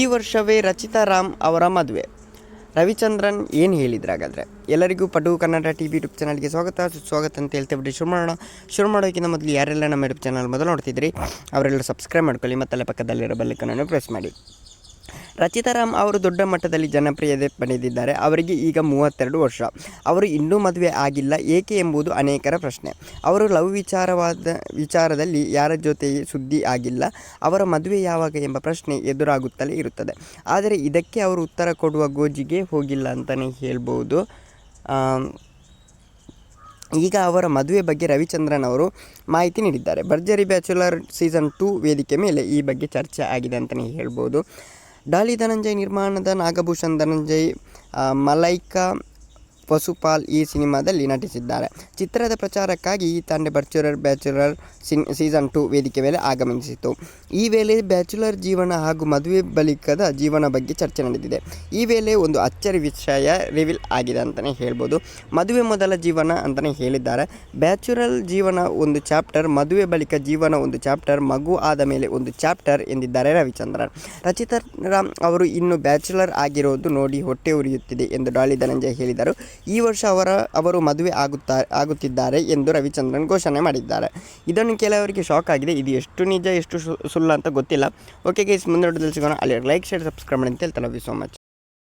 ಈ ವರ್ಷವೇ ರಚಿತಾ ರಾಮ್ ಅವರ ಮದುವೆ. ರವಿಚಂದ್ರನ್ ಏನು ಹೇಳಿದ್ರೆ ಹಾಗಾದರೆ? ಎಲ್ಲರಿಗೂ ಪಟು ಕನ್ನಡ ಟಿ ವಿ ಯೂಟ್ಯೂಬ್ ಚಾನಲ್ಗೆ ಸ್ವಾಗತ, ಸುಸ್ವಾಗತ ಅಂತ ಹೇಳ್ತೇವೆ ಶುರು ಮಾಡೋಣ, ಶುರು ಮಾಡೋಕ್ಕಿಂತ ಮೊದಲು ಯಾರೆಲ್ಲ ನಮ್ಮ ಯೂಟ್ಯೂಬ್ ಚಾನಲ್ ಮೊದಲು ನೋಡ್ತಿದ್ರಿ ಅವರೆಲ್ಲ ಸಬ್ಸ್ಕ್ರೈಬ್ ಮಾಡ್ಕೊಳ್ಳಿ ಮತ್ತಲ್ಲೇ ಪಕ್ಕದಲ್ಲಿರೋ ಬೆಲ್ಲಕ್ಕನ್ನು ಪ್ರೆಸ್ ಮಾಡಿ. ರಚಿತಾ ರಾಮ್ ಅವರು ದೊಡ್ಡ ಮಟ್ಟದಲ್ಲಿ ಜನಪ್ರಿಯತೆ ಪಡೆದಿದ್ದಾರೆ. ಅವರಿಗೆ ಈಗ ಮೂವತ್ತೆರಡು ವರ್ಷ. ಅವರು ಇನ್ನೂ ಮದುವೆ ಆಗಿಲ್ಲ. ಏಕೆ ಎಂಬುದು ಅನೇಕರ ಪ್ರಶ್ನೆ. ಅವರು ಲವ್ ವಿಚಾರವಾದ, ವಿಚಾರದಲ್ಲಿ ಯಾರ ಜೊತೆ ಸುದ್ದಿ ಆಗಿಲ್ಲ. ಅವರ ಮದುವೆ ಯಾವಾಗ ಎಂಬ ಪ್ರಶ್ನೆ ಎದುರಾಗುತ್ತಲೇ ಇರುತ್ತದೆ. ಆದರೆ ಇದಕ್ಕೆ ಅವರು ಉತ್ತರ ಕೊಡುವ ಗೋಜಿಗೆ ಹೋಗಿಲ್ಲ ಅಂತಲೇ ಹೇಳ್ಬೋದು. ಈಗ ಅವರ ಮದುವೆ ಬಗ್ಗೆ ರವಿಚಂದ್ರನ್ ಅವರು ಮಾಹಿತಿ ನೀಡಿದ್ದಾರೆ. ಭರ್ಜರಿ ಬ್ಯಾಚುಲರ್ ಸೀಸನ್ ಟೂ ವೇದಿಕೆ ಮೇಲೆ ಈ ಬಗ್ಗೆ ಚರ್ಚೆ ಆಗಿದೆ ಅಂತಲೇ ಹೇಳ್ಬೋದು. ಡಾಲಿ ಧನಂಜಯ್ ನಿರ್ಮಾಣದ ನಾಗಭೂಷಣ್ ಧನಂಜಯ್ ಆ, ಮಲೈಕಾ ವಸುಪಾಲ್ ಈ ಸಿನಿಮಾದಲ್ಲಿ ನಟಿಸಿದ್ದಾರೆ. ಚಿತ್ರದ ಪ್ರಚಾರಕ್ಕಾಗಿ ಈ ತಂಡ bachelor bachelor sin season two ವೇದಿಕೆ ಮೇಲೆ ಆಗಮಿಸಿತು. ಈ ವೇಳೆ ಬ್ಯಾಚುಲರ್ ಜೀವನ ಹಾಗೂ ಮದುವೆ ಬಳಿಕದ ಜೀವನ ಬಗ್ಗೆ ಚರ್ಚೆ ನಡೆದಿದೆ. ಈ ವೇಳೆ ಒಂದು ಅಚ್ಚರಿ ವಿಷಯ ರಿವೀಲ್ ಆಗಿದೆ ಅಂತಲೇ ಹೇಳ್ಬೋದು. ಮದುವೆ ಮೊದಲ ಜೀವನ ಅಂತಲೇ ಹೇಳಿದ್ದಾರೆ. ಬ್ಯಾಚುಲರ್ ಜೀವನ ಒಂದು ಚಾಪ್ಟರ್ ಮದುವೆ ಬಳಿಕ ಜೀವನ ಒಂದು ಚಾಪ್ಟರ್ ಮಗು ಆದ ಮೇಲೆ ಒಂದು ಚಾಪ್ಟರ್ ಎಂದಿದ್ದಾರೆ ರವಿಚಂದ್ರನ್. ರಚಿತಾ ರಾಮ್ ಅವರು ಇನ್ನು ಬ್ಯಾಚುಲರ್ ಆಗಿರೋದು ನೋಡಿ ಹೊಟ್ಟೆ ಉರಿಯುತ್ತಿದೆ ಎಂದು ಡಾಲಿ ಧನಂಜಯ್ ಹೇಳಿದರು. ಈ ವರ್ಷ ಅವರ, ಅವರು ಮದುವೆ ಆಗುತ್ತಾ, ಆಗುತ್ತಿದ್ದಾರೆ ಎಂದು ರವಿಚಂದ್ರನ್ ಘೋಷಣೆ ಮಾಡಿದ್ದಾರೆ. ಇದನ್ನು ಕೆಲವರಿಗೆ ಶಾಕ್ ಆಗಿದೆ. ಇದು ಎಷ್ಟು ನಿಜ, ಎಷ್ಟು ಸುಳ್ಳು ಅಂತ ಗೊತ್ತಿಲ್ಲ. ಓಕೆ ಗೈಸ್ ಮುಂದೆ ಸಿಗೋಣ. ಅಲ್ಲಿ ಲೈಕ್ ಶೇರ್ ಸಬ್ಸ್ಕ್ರೈಬ್ ಮಾಡಿ ಅಂತ ಹೇಳ್ತಾರೆ. Love you so much